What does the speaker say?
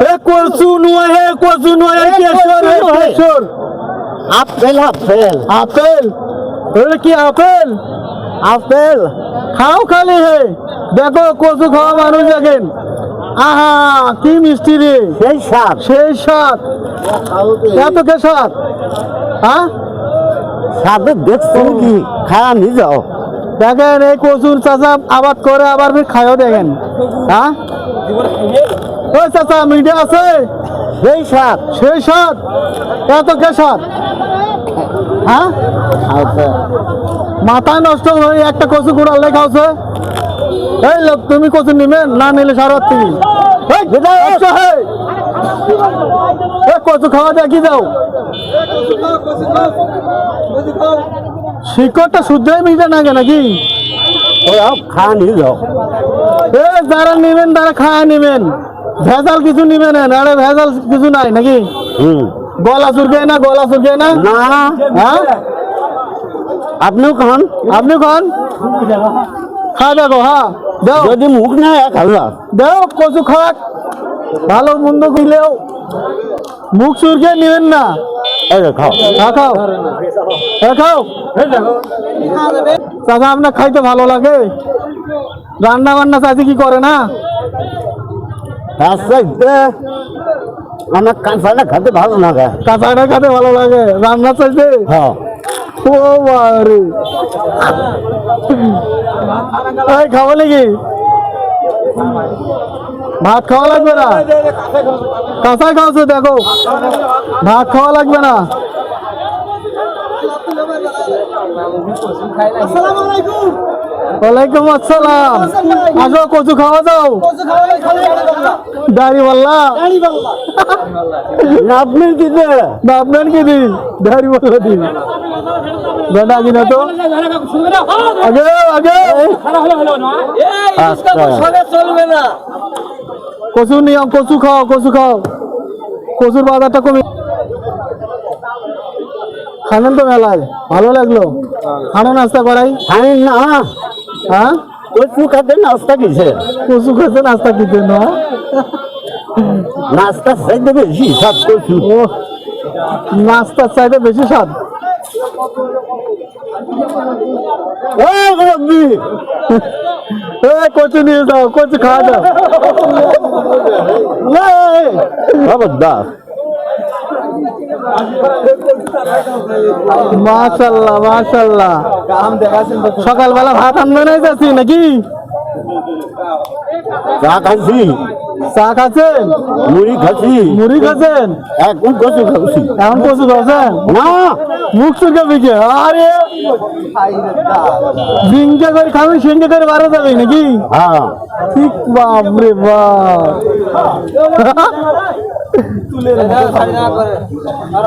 হে কচু নয় হে কেশর হে কেশর। Apple apple. আপেল? কি আপেল? আপেল। খাও খালি হে। দেখো কচু খাওয়া মানুষ দেখেন। আহা কি মিষ্টি রে। সেই স্বাদ। সেই স্বাদ। এত কে স্বাদ হ্যাঁ স্বাদে দেখছেন কি? খায়া নি যাও। দেখেন এই কচুর চাচা আবাদ করে আবার খায়ও দেখেন। হ্যাঁ ওই চাচা মিডিয়া আছে? সেই স্বাদ সেই এত কে হ্যাঁ? আচ্ছা। মাথা নষ্ট হয়ে একটা কচু কুড়ালে খাওছে এই লোক তুমি কচু নিবে না নিলে সারাত তুমি কচু খাওয়া দেখি যাও শিকড়টা শুদ্ধই মিটে না কেন নাকি? ও খায়া নি যাও। যারা নিবেন তারা খায় নিবেন। ভেজাল কিছু নিবেন না। আরে ভেজাল কিছু নাই নাকি? হুম। গলা চুরকে না গলা চুরকে না? না। হ্যাঁ? আপনিও খান। আপনি খান? খা দেখো হ্যাঁ। দাও। যদি মুখ না এক হাজার দাও কচু খাক। ভালো মন্দ খেলেও মুখ চুরকে নিবেন না। এই যে খাও। খা খাও। হ্যাঁ খাও। চাচা আপনার খাইতে ভালো লাগে? রান্না বান্না চাচি কি করে না? আমার কাঁচাটা খেতে ভালো লাগে। কাঁচাটা খাতে ভালো লাগে। রান্না চাইতে হ্যাঁ। ও বারে এই খাব নাকি? ভাত খাওয়া লাগবে না? কাঁচা খাওয়াছে দেখো। ভাত খাওয়া লাগবে না? ওয়ালাইকুম আসসালাম। আসো কচু খাওয়া যাও দাড়ি পাল্লা আপনি দিতে না আপনার কি দি দাড়ি পাল্লা দি বেটা কিনা তো। আগে আগে। আচ্ছা। কচু নিয়ম কচু খাও কচু খাও। কচুর বাজারটা কমে খানেন তো মেলায়। ভালো লাগল? খানো নাস্তা করাই? খাই না। হ্যাঁ? কচু খাতে নাস্তা কিসে? কচু খেতে নাস্তা দিতে না? নাস্তা চাইতে বেশি সব কচু। ও নাস্তার চাইতে বেশি স্বাদ। কচু নিয়ে যাও কচু খাওয়া যাও খবরদার মাশাল্লাহ মাশাল্লাহ। সকালবেলা ভাত আনবে নাই যাচ্ছি নাকি? চা খাচ্ছি চা খাচ্ছেন? মুড়ি খাচ্ছি মুড়ি খাচ্ছেন? এখন কচু খাচ্ছি এখন কচু খাচ্ছেন? না। মুখ চুলকে বিকে আরে! জিঙ্কে করে খাবি সিঙ্গে করে বারো যাবে নাকি? হ্যাঁ। ঠিক বাপরে বাপ। তুলে রাখা করে। আর